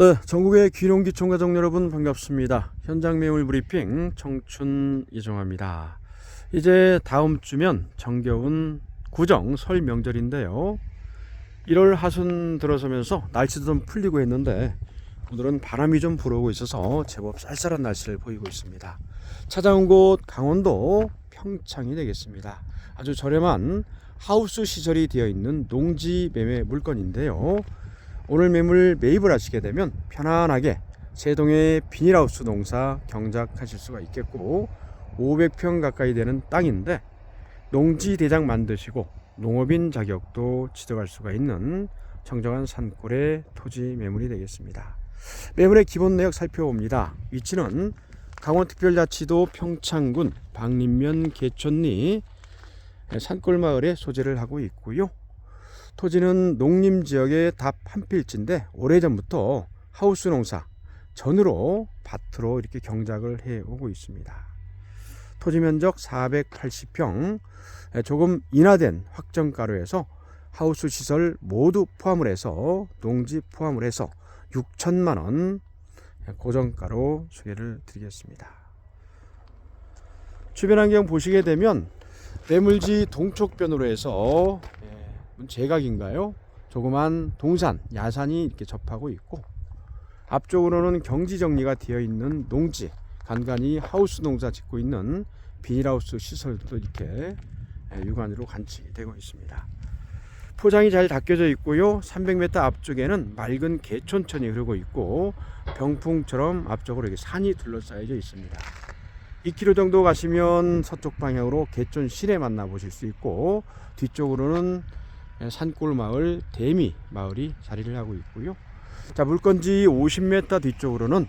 네, 전국의 귀농기 총가족 여러분 반갑습니다. 현장 매물 브리핑 청춘 이종화입니다. 이제 다음 주면 정겨운 구정 설 명절인데요. 1월 하순 들어서면서 날씨도 좀 풀리고 했는데 오늘은 바람이 좀 불어오고 있어서 제법 쌀쌀한 날씨를 보이고 있습니다. 찾아온 곳 강원도 평창이 되겠습니다. 아주 저렴한 하우스 시설이 되어 있는 농지 매매 물건인데요. 오늘 매물 매입을 하시게 되면 편안하게 세동의 비닐하우스 농사 경작하실 수가 있겠고 500평 가까이 되는 땅인데 농지 대장 만드시고 농업인 자격도 취득할 수가 있는 청정한 산골의 토지 매물이 되겠습니다. 매물의 기본 내역 살펴봅니다. 위치는 강원특별자치도 평창군 박림면 개촌리 산골 마을에 소재를 하고 있고요. 토지는 농림 지역의 답 한 필지인데 오래전부터 하우스 농사 전으로 밭으로 이렇게 경작을 해 오고 있습니다. 토지 면적 480평 조금 인하된 확정가로에서 하우스 시설 모두 포함을 해서 농지 포함을 해서 6천만 원 고정가로 소개를 드리겠습니다. 주변 환경 보시게 되면 매물지 동쪽변으로 해서 예, 제각인가요? 조그만 동산, 야산이 이렇게 접하고 있고 앞쪽으로는 경지 정리가 되어 있는 농지, 간간히 하우스 농사 짓고 있는 비닐하우스 시설도 이렇게 예, 육안으로 관측되고 있습니다. 포장이 잘 닦여져 있고요. 300m 앞쪽에는 맑은 개촌천이 흐르고 있고 병풍처럼 앞쪽으로 이렇게 산이 둘러싸여져 있습니다. 2km 정도 가시면 서쪽 방향으로 개촌 시내 만나 보실 수 있고 뒤쪽으로는 산골 마을 대미 마을이 자리를 하고 있고요. 자 물건지 50m 뒤쪽으로는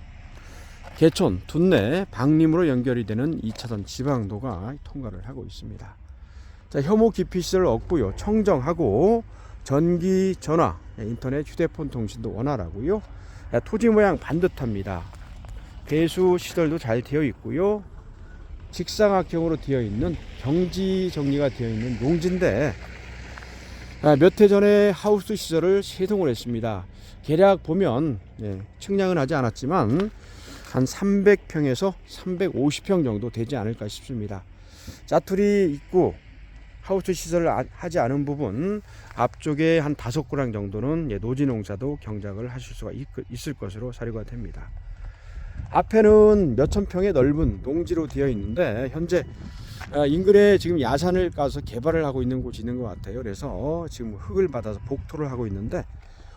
개촌 둔내 박림으로 연결이 되는 2차선 지방도가 통과를 하고 있습니다. 자 혐오 기피 시설 없고요. 청정하고 전기 전화 인터넷 휴대폰 통신도 원활하고요. 자, 토지 모양 반듯합니다. 배수 시설도 잘 되어 있고요. 직사각형으로 되어 있는 경지 정리가 되어 있는 농지인데 아, 몇 해 전에 하우스 시설을 세동을 했습니다. 계략 보면 예, 측량은 하지 않았지만 한 300평에서 350평 정도 되지 않을까 싶습니다. 짜투리 있고 하우스 시설을 아- 하지 않은 부분 앞쪽에 한 다섯 고랑 정도는 예, 노지 농사도 경작을 하실 수가 있, 있을 것으로 사료가 됩니다. 앞에는 몇천 평의 넓은 농지로 되어 있는데 현재 아, 인근에 지금 야산을 까서 개발을 하고 있는 곳이 있는 것 같아요. 그래서 지금 흙을 받아서 복토를 하고 있는데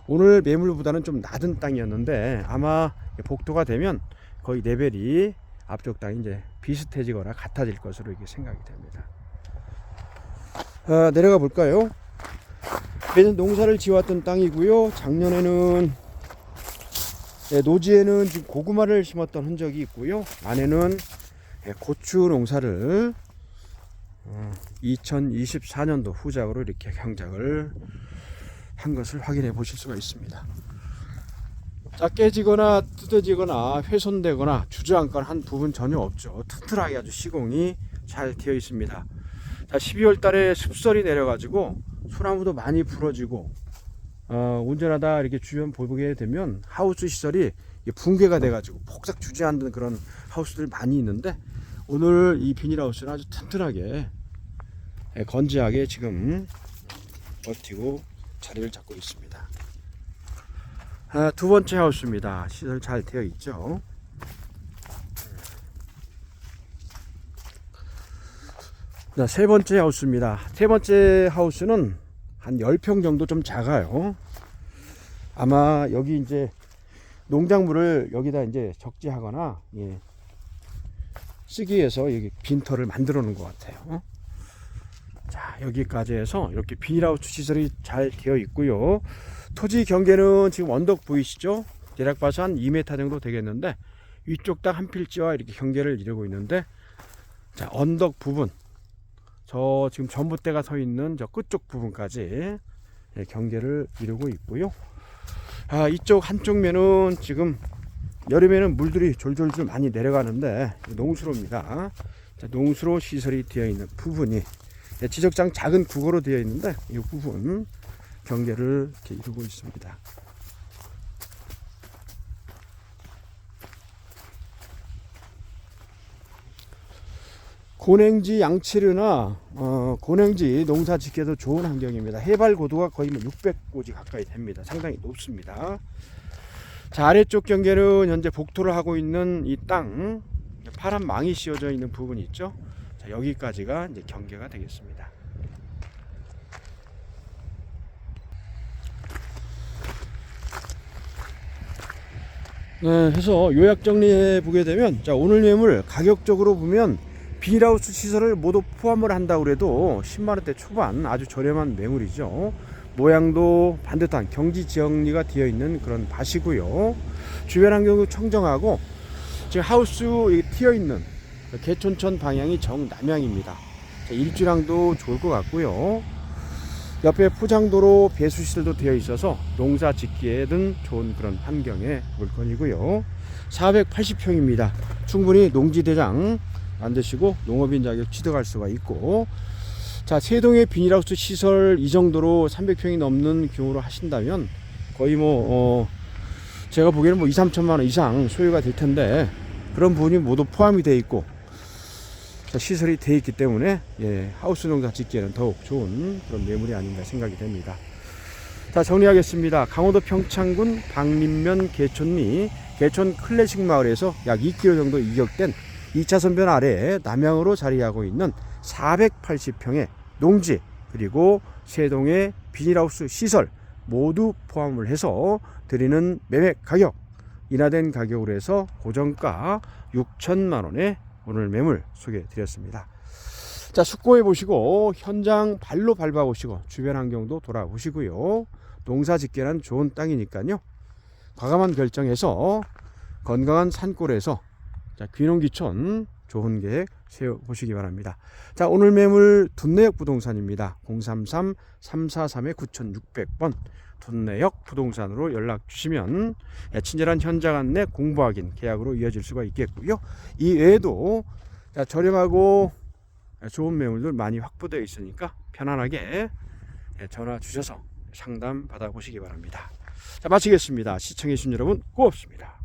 오늘 매물보다는 좀 낮은 땅이었는데 아마 복토가 되면 거의 레벨이 앞쪽 땅이 이제 비슷해지거나 같아질 것으로 이렇게 생각이 됩니다. 아, 내려가 볼까요? 매년 농사를 지어왔던 땅이고요. 작년에는 예, 노지에는 지금 고구마를 심었던 흔적이 있고요. 안에는 예, 고추 농사를 2024년도 후작으로 이렇게 경작을 한 것을 확인해 보실 수가 있습니다. 자, 깨지거나 뜯어지거나 훼손되거나 주저앉거나 한 부분 전혀 없죠. 튼튼하게 아주 시공이 잘 되어 있습니다. 자, 12월 달에 습설이 내려가지고 소나무도 많이 부러지고 어, 운전하다 이렇게 주변 보게 되면 하우스 시설이 붕괴가 돼가지고 폭삭 주저앉는 그런 하우스들 많이 있는데 오늘 이 비닐하우스는 아주 튼튼하게 예, 건재하게 지금 버티고 자리를 잡고 있습니다. 아, 두 번째 하우스입니다. 시설 잘 되어 있죠. 자, 세 번째 하우스입니다. 세 번째 하우스는 한 10평 정도 좀 작아요. 아마 여기 이제 농작물을 여기다 이제 적재하거나 예, 쓰기 위해서 여기 빈터를 만들어 놓은 것 같아요. 자, 여기까지 해서 이렇게 비닐하우스 시설이 잘 되어 있고요. 토지 경계는 지금 언덕 보이시죠? 대략 봐서 한 2m 정도 되겠는데 위쪽 땅한 필지와 이렇게 경계를 이루고 있는데 자, 언덕 부분 저 지금 전봇대가 서 있는 저 끝쪽 부분까지 예, 경계를 이루고 있고요. 아, 이쪽 한쪽 면은 지금 여름에는 물들이 졸졸졸 많이 내려가는데 농수로입니다. 자, 농수로 시설이 되어 있는 부분이 네, 지적장 작은 국어로 되어 있는데 이 부분 경계를 이렇게 이루고 있습니다. 고냉지 양치류나 어, 고냉지 농사 짓기에도 좋은 환경입니다. 해발 고도가 거의 뭐 600고지 가까이 됩니다. 상당히 높습니다. 자 아래쪽 경계는 현재 복토를 하고 있는 이 땅 파란 망이 씌워져 있는 부분이 있죠. 자 여기까지가 이제 경계가 되겠습니다. 네, 해서 요약 정리해 보게 되면 자 오늘 매물 가격적으로 보면 비닐하우스 시설을 모두 포함을 한다고 해도 10만 원대 초반 아주 저렴한 매물이죠. 모양도 반듯한 경지 지형리가 되어 있는 그런 밭이고요. 주변 환경도 청정하고 지금 하우스 튀어 있는 개촌천 방향이 정남향입니다. 자, 일주량도 좋을 것 같고요. 옆에 포장도로 배수시설도 되어 있어서 농사 짓기에는 좋은 그런 환경의 물건이고요. 480평입니다. 충분히 농지대장 만드시고 농업인 자격 취득할 수가 있고 자 세동의 비닐하우스 시설 이 정도로 300평이 넘는 규모로 하신다면 거의 뭐 어, 제가 보기에는 뭐 2, 3천만 원 이상 소요가 될 텐데 그런 부분이 모두 포함이 되어 있고 자, 시설이 되어 있기 때문에 예, 하우스 농사 짓기에는 더욱 좋은 그런 매물이 아닌가 생각이 됩니다. 자 정리하겠습니다. 강원도 평창군 박림면 개촌리 개촌 클래식 마을에서 약 2km 정도 이격된 2차 선변 아래 남향으로 자리하고 있는 480평의 농지 그리고 세동의 비닐하우스 시설 모두 포함을 해서 드리는 매매 가격 인하된 가격으로 해서 고정가 6천만 원에 오늘 매물 소개해 드렸습니다. 자 숙고해 보시고 현장 발로 밟아 보시고 주변 환경도 돌아보시고요. 농사 짓기란 좋은 땅이니까요. 과감한 결정해서 건강한 산골에서 자, 귀농귀촌 좋은 계획 세워 보시기 바랍니다. 자, 오늘 매물 둔내역 부동산입니다. 033-343-9600번 둔내역 부동산으로 연락 주시면 예, 친절한 현장 안내 공부 확인 계약으로 이어질 수가 있겠고요. 이 외에도 자, 저렴하고 좋은 매물들 많이 확보되어 있으니까 편안하게 예, 전화 주셔서 상담 받아보시기 바랍니다. 자, 마치겠습니다. 시청해주신 여러분 고맙습니다.